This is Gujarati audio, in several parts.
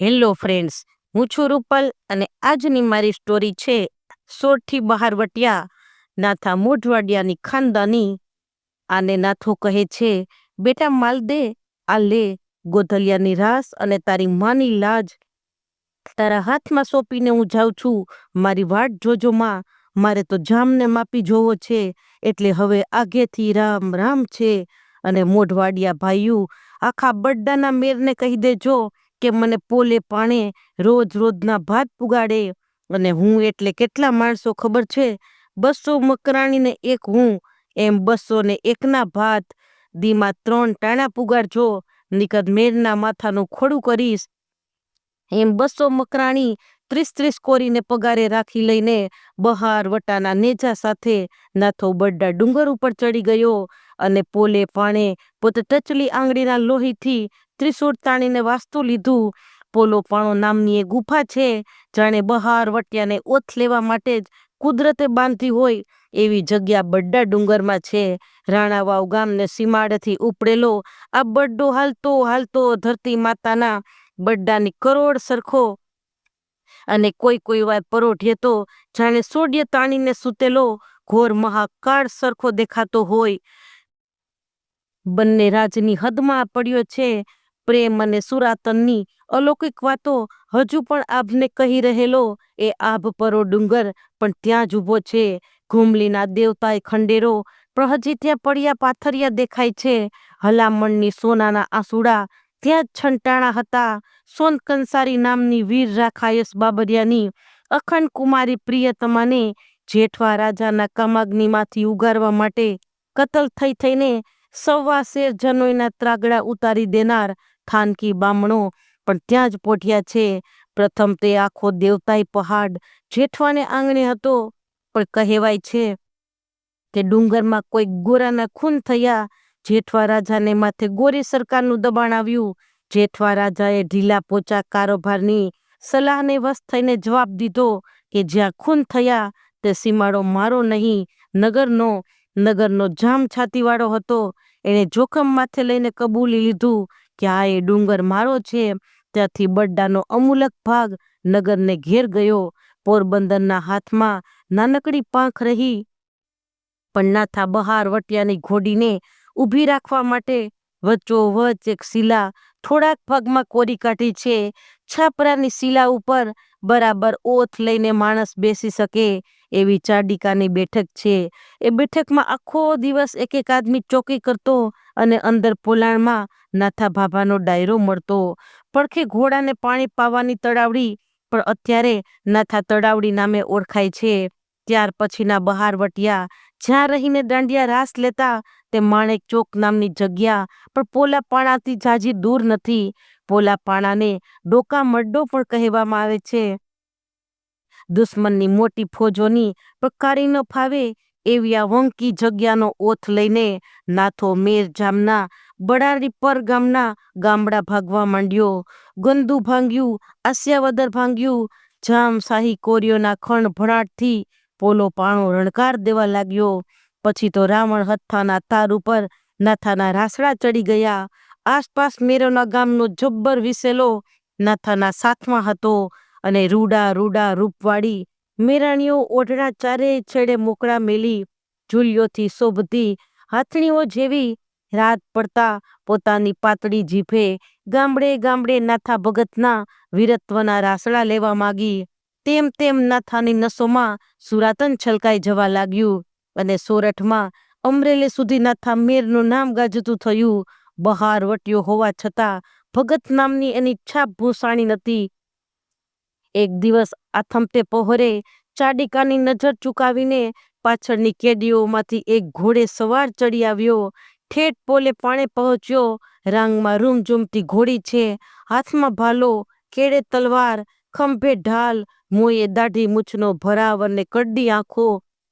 હેલો ફ્રેન્ડ્સ, હું છું રૂપલ અને આજની મારી સ્ટોરી છે સોરથી બહાર વટિયા નાથા મોઢવાડિયાની ખાનદાની આને નાથો કહે છે, બેટા માલ દે, આ લે, ગોધલિયાની રાસ અને તારી માની લાજ. તારા હાથમાં સોંપીને હું જાઉં છું, મારી વાટ જોજો માં, મારે તો જામને માપી જોવો છે, એટલે હવે આગેથી રામ રામ છે. અને મોઢવાડિયા ભાઈઓ, આખા બડ્ડાના મેરને કહી દેજો કે મને પોલે પાણે રોજ રોજના ભાત પુગાડે અને હું એટલે કેટલા માણસો ખબર છે? બસો મકરાણીને એક હું, એમ બસો ને એકના ભાત, દીમાં ત્રણ ટાણા પુગાડજો નિકદ મેરના માથાનું ખોડું કરીશ. એમ બસો મકરાણી ત્રીસ ત્રીસ કોરીને પગારે રાખી લઈને બહાર વટાના નેજા સાથે નાથો બડ્ડા ડુંગર ઉપર ચડી ગયો અને પોલે પાણે પોતે ટચલી આંગળીના લોહીથી ત્રિશુળતાણીને વાસ્તુ લીધું. પોલોપણો નામની એ ગુફા છે, જાણે બહાર વટિયાને ઓથ લેવા માટે જ કુદરતે બાંધી હોય એવી જગ્યા બડ્ડા ડુંગરમાં છે. રાણાવાવ ગામને સીમાડેથી ઉપડેલો, આ બડ્ડો હાલતો હાલતો ધરતી માતાના બડ્ડાની કરોડ સરખો અને કોઈ કોઈ વાર પરોઢીએ તો જાણે સોડિય તાણીને સૂતેલો ઘોર મહાકાળ સરખો દેખાતો હોય. બંને રાજની હદમાં પડ્યો છે. પ્રેમ અને સુરાતનની અલૌકિક વાતો હજુ પણ આભને કહી રહેલો, એ આભ પરો ડુંગર, પણ ત્યાં જ ઊભો છે. ઘુમલીના દેવતાએ ખંડેરો પણ હજી ત્યાં પડ્યા પાથરિયા દેખાય છે. હલામણની સોનાના આંસુડા ત્યાં જ છંટાણા હતા. સોન કંસારી નામની વીર રાખાયસ બાબરિયાની અખંડ કુમારી પ્રિયતમાને જેઠવા રાજાના કમાગ્નિમાંથી ઉગારવા માટે કતલ થઈ થઈને સવા શેર જનોયના ત્રાગડા ઉતારી દેનાર થાનકી બામણો પણ ત્યાં જ પોઠ્યા છે. પ્રથમ તે આખો દેવતાઈ પહાડ જેઠવાને આંગણે હતો, પણ કહેવાય છે કે ડુંગરમાં કોઈ ગોરાના ખૂન થયા. જેઠવા રાજાને માથે ગોરી સરકારનું દબાણ આવ્યું. જેઠવા રાજાએ ઢીલા પોચા કારોબારની સલાહને વશ થઈને જવાબ દીધો કે જ્યાં ખૂન થયા, તે સીમાડો મારો નહીં, નગરનો નગરનો જામ છાતીવાળો હતો. એણે જોખમ માથે લઈને કબૂલી લીધું કે આ એ ડુંગર મારો છે, ત્યાંથી બડ્ડાનો અમૂલક ભાગ નગરને ઘેર ગયો. પોરબંદરના હાથમાં નાનકડી પાંખ રહી. પણ નાથા બહાર વટિયાની ઘોડીને ઊભી રાખવા માટે વચ્ચોવચ એક શિલા થોડાક ભાગમાં કોરી કાઢી છે. છાપરાની શિલા ઉપર બરાબર ઓથ લઈને માણસ બેસી શકે એવી ચાડિકાની બેઠક છે. એ બેઠકમાં આખો દિવસ એક એક આદમી ચોકી કરતો અને અંદર પોલાણમાં નાથા ભાભાનો ડાયરો મળતો. પડખે ઘોડાને પાણી પાવાની તળાવડી પણ અત્યારે નાથા તળાવડી નામે ઓળખાય છે. ત્યાર પછીના બહાર વટિયા જ્યાં રહીને દાંડિયા રાસ લેતા તે માણેક ચોક નામની જગ્યા, પણ પોલા પાણાથી જાજી દૂર નથી. પોલા પાણાને ડોકા મડ્ડો પણ કહેવામાં આવે છે. દુશ્મનની મોટી ફોજોની પ્રકારી ન ફાવે એવી આ વંકી જગ્યાનો ઓથ લઈને નાથો મેર જામના બડારી પર ગામના ગામડા ભાગવા માંડ્યો. ગંદુ ભાંગ્યું, આસ્યાવદર ભાંગ્યું જામ શાહી કોરીઓના ખણ ભણાટથી પોલો પાણો રણકાર દેવા લાગ્યો. પછી તો રાવણ હથ્થાના તાર ઉપર નાથાના રાસડા ચડી ગયા. આસપાસ મેરોના ગામનો જબ્બર વિસેલો નાથાના સાથમાં હતો અને રૂડા રૂડા રૂપવાળી મેરાણીઓ ઓઢણા ચારે છેડે મોકળા મેલી ઝૂલીઓથી શોભતી હાથણીઓ જેવી રાત પડતા પોતાની પાતળી જીભે ગામડે ગામડે નાથા ભગતના વીરત્વના રાસડા લેવા માગી. તેમ તેમ નાથાની નસોમાં સુરાતન છલકાઈ જવા લાગ્યું. અને સોરઠમાં અમરેલી સુધીના નાથા મેરનું નામ ગાજતું થયું. બહાર વટ્યો હોવા છતાં ભગત નામની એની છાપ ભૂસાણી નથી એક દિવસ આથમતે પહોરે ચાડિકાની નજર ચૂકાવીને પાછળની કેડીઓમાંથી એક ઘોડે સવાર ચડી આવ્યો. ઠેઠ પોલે પાણે પહોંચ્યો. રાંગમાં રૂમઝૂમતી ઘોડી છે. હાથમાં ભાલો કેડે તલવાર, ખંભે ઢાલ, મોંએ દાઢી મૂછનો ભરાવ અને કડડી આંખો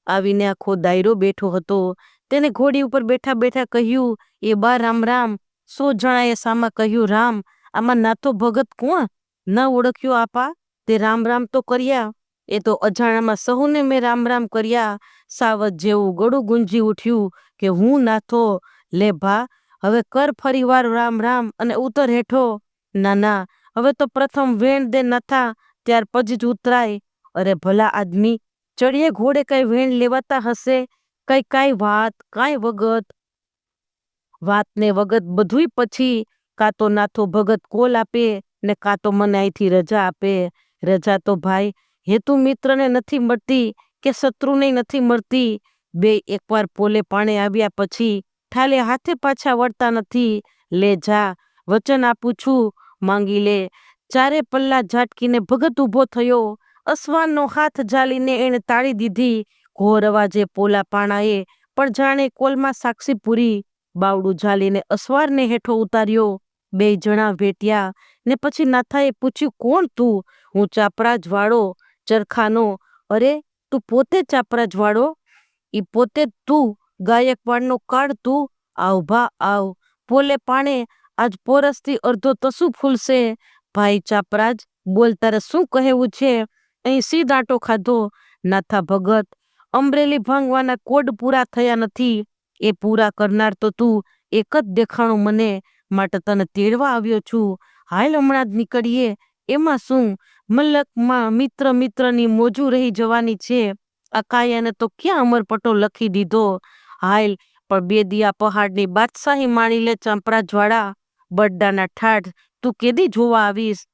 આવીને આખો દાયરો બેઠો હતો. તેને ઘોડી ઉપર બેઠા બેઠા કહ્યું, એ બા, રામ રામ. સો જણાએ સામા કહ્યું, રામ, આમાં નાતો ભગત કોણ? ન ઓળખ્યો આપા તે રામ રામ તો કર્યા. એ તો અજાણામાં સહુને મેં રામ રામ કર્યા. સાવજ જેવું ગળું ગુંજી ઉઠ્યું કે હું નાથો લે ભા હવે કર ફરીવાર રામ રામ અને ઉતર હેઠો. ના ના, હવે તો પ્રથમ વેણ દે નથા, ત્યાર પછી જ ઉતરાય. અરે ભલા આદમી ચડીએ ઘોડે કઈ વેણ લેવાતા હશે? કઈ કાંઈ વાત, કાંઈ વગત? વાતને વગત બધુંય પછી કાં તો નાથો ભગત કોલ આપે ને કાં તો મને અહીંથી રજા આપે. રજા તો ભાઈ હેતુ મિત્રને નથી મળતી કે શત્રુને નથી મળતી. બે એકવાર પોલે પાણે આવ્યા પછી ઠાલે હાથે પાછા વળતા નથી. લે જા, વચન આપું છું, માંગી લે. ચારે પલ્લા ઝાટકીને ભગત ઊભો થયો. અસવાનનો હાથ જાલીને એણે તાળી દીધી. ઘોર અવાજે પોલા પાણાએ, પણ જાણે કોલમાં સાક્ષી પૂરી. બાવડું ઝાલીને અસવારને હેઠો ઉતાર્યો. બે જણા ભેટ્યા ને પછી નાથાએ પૂછ્યું, કોણ તું? હું ચાપરાજ વાળો ચરખાનો. અરે, તું પોતે ચાપરાજ વાળો ઈ પોતે તું, ગાયકવાડનો કાળ તું. આવ ભા, આવ. પોલે પાણે, આજ પોરસથી અડધો તસું ફૂલશે. ભાઈ ચાપરાજ, બોલ તારે શું કહેવું છે? અહીં સીધાટો ખાધો નાથા ભગત. અમરેલી ભાંગવાના કોડ પૂરા થયા નથી. એ પૂરા કરનાર તો તું એક જ દેખાણું મને માટે તને તેડવા આવ્યો છું. હાલ હમણાં જ નીકળીએ. એમાં શું? મલકમાં મિત્ર મિત્રની મોજું રહી જવાની છે. આ કાયાને તો ક્યાં અમરપટો લખી દીધો? હાલ, પણ બે દિયા પહાડની બાદશાહી માણી લે ચાંપરાજવાળા. બડ્ડાના ઠાઠ, તું કેદી જોવા આવીશ?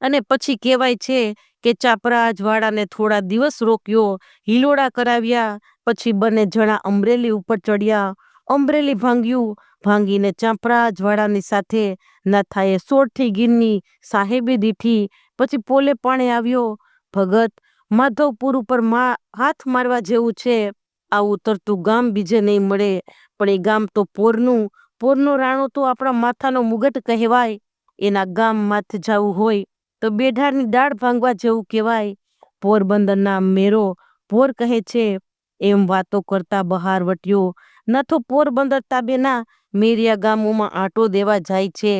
અને પછી કહેવાય છે કે ચાપરાજવાળાને થોડા દિવસ રોક્યો, હિલોડા કરાવ્યા, પછી બંને જણા અમરેલી ઉપર ચડ્યા. અમરેલી ભાંગ્યું, ભાંગીને ચાંપરાજવાળાની સાથે નાથાએ સોળથી ગીરની સાહેબી દીઠી, પછી પોલે પાણે આવ્યો, ભગત, માધવપુર ઉપર મા, હાથ મારવા જેવું છે. આવું તરતું ગામ બીજે નહીં મળે. પણ એ ગામ તો પોરનું. પોરનો રાણો તો આપણા માથાનો મુગટ કહેવાય. એના ગામ માથે જવું હોય. તો બેઢારની દાળ ભાંગવા જેવું કહેવાય. પોરબંદરના મેરો પોર કહે છે, એમ વાતો કરતા બહાર વટ્યો નથો પોરબંદર તાબેના મેરિયા ગામોમાં આંટો દેવા જાય છે.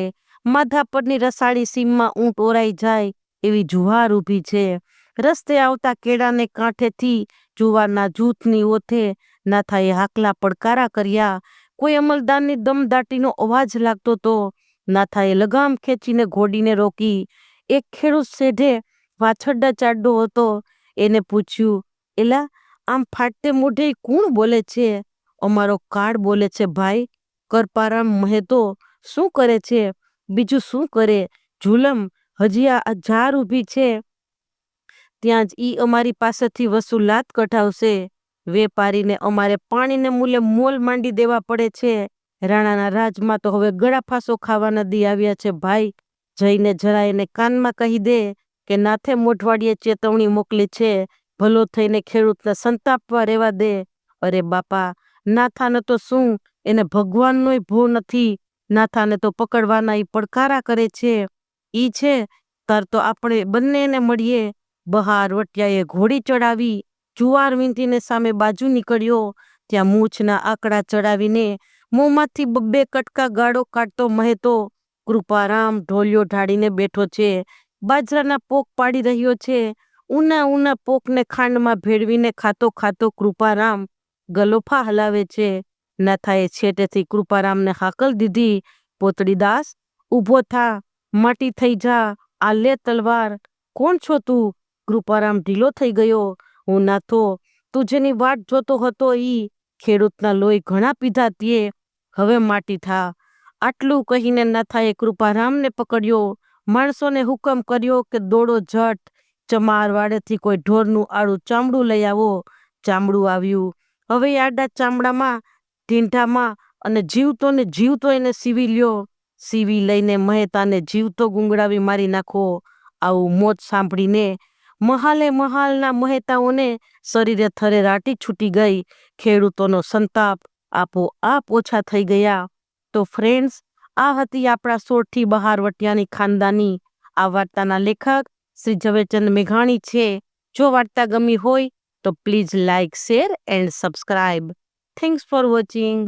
માથા પરની રસાળી સીમમાં ઊંટ ઓરાઈ જાય એવી જુવાર ઊભી છે. રસ્તે આવતા કેળાને કાંઠેથી જુવારના જૂથની ઓથે નાથાએ હાકલા પડકારા કર્યા. કોઈ અમલદારની દમદાટીનો અવાજ લાગતો તો નાથાએ લગામ ખેંચીને ઘોડીને રોકી. એક ખેડૂત શેઠે વાછરડા ચાડો હતો. એને પૂછ્યું, એલા, આમ ફાટતે મોઢે કોણ બોલે છે? અમારો કાળ બોલે છે, ભાઈ. કરપારામ મહેતો, શું કરે છે? બીજું શું કરે? જુલમ હજી આ ઝાર ઊભી છે. ત્યાં જ ઈ અમારી પાસેથી વસૂલાત કઢાવશે. વેપારીને અમારે પાણીને મૂલ્ય મોલ માંડી દેવા પડે છે. રાણાના રાજમાં તો હવે ગળા ફાંસો નદી આવ્યા છે, ભાઈ. જઈને જરા એને કાનમાં કહી દે કે, નાથે મોઢવાડીએ ચેતવણી મોકલી છે, ભલો થઈને ખેડૂતને સંતાપવા રહેવા દે. અરે બાપા, નાથાને તો શું? એને ભગવાનનોય ભો નથી. નાથાને તો પકડવાના ઈ પડકારા કરે છે. ઈ છે, તાર તો આપણે બંનેને મળીએ. બહાર વટિયાએ ઘોડી ચડાવી જુવાર વીંટીને સામે બાજુ નીકળ્યો. ત્યાં મૂછના આંકડા ચડાવીને મોંમાંથી બબ્બે કટકા ગાળો કાઢતો મહેતો કૃપારામ ઢોલિયો ઢાળીને બેઠો છે. બાજરાના પોક પાડી રહ્યો છે. ઉના ઉના પોકને ખાંડમાં ભેળવીને ખાતો ખાતો કૃપારામ ગલોફા હલાવે છે. નાથાએ છેટેથી કૃપારામને હાકલ દીધી. પોતડીદાસ ઊભો થા, માટી થઈ જા, આ લે તલવાર. કોણ છો તું? કૃપારામ ઢીલો થઈ ગયો. હું નાથો, તું જેની વાટ જોતો હતો ઈ ખેડૂતના લોહી ઘણા પીધા તે. હવે માટી થા આટલું કહીને નાથાએ કૃપારામને પકડ્યો. માણસોને હુકમ કર્યો કે દોડો જટ. ચમાર વાડેથી કોઈ ઢોરનું આડું ચામડું લઈ આવો. ચામડું આવ્યું. હવે આડા ચામડામાં, ઢીંઢામાં અને જીવતો ને જીવતો એને સીવી લ્યો. સીવી લઈને મહેતાને જીવતો ગુંગળાવી મારી નાખો. આવું મોત સાંભળીને મહાલે મહાલના મહેતાઓને શરીરે થરે રાટી છૂટી ગઈ. ખેડૂતોનો સંતાપ આપો આપ ઓછા થઈ ગયા. તો ફ્રેન્ડ્સ આ હતી આપણા સોળથી બહાર વટિયાની ખાનદાની. આ વાર્તાના લેખક શ્રી ઝવેરચંદ મેઘાણી છે. જો વાર્તા ગમી હોય તો please like share and subscribe thanks for watching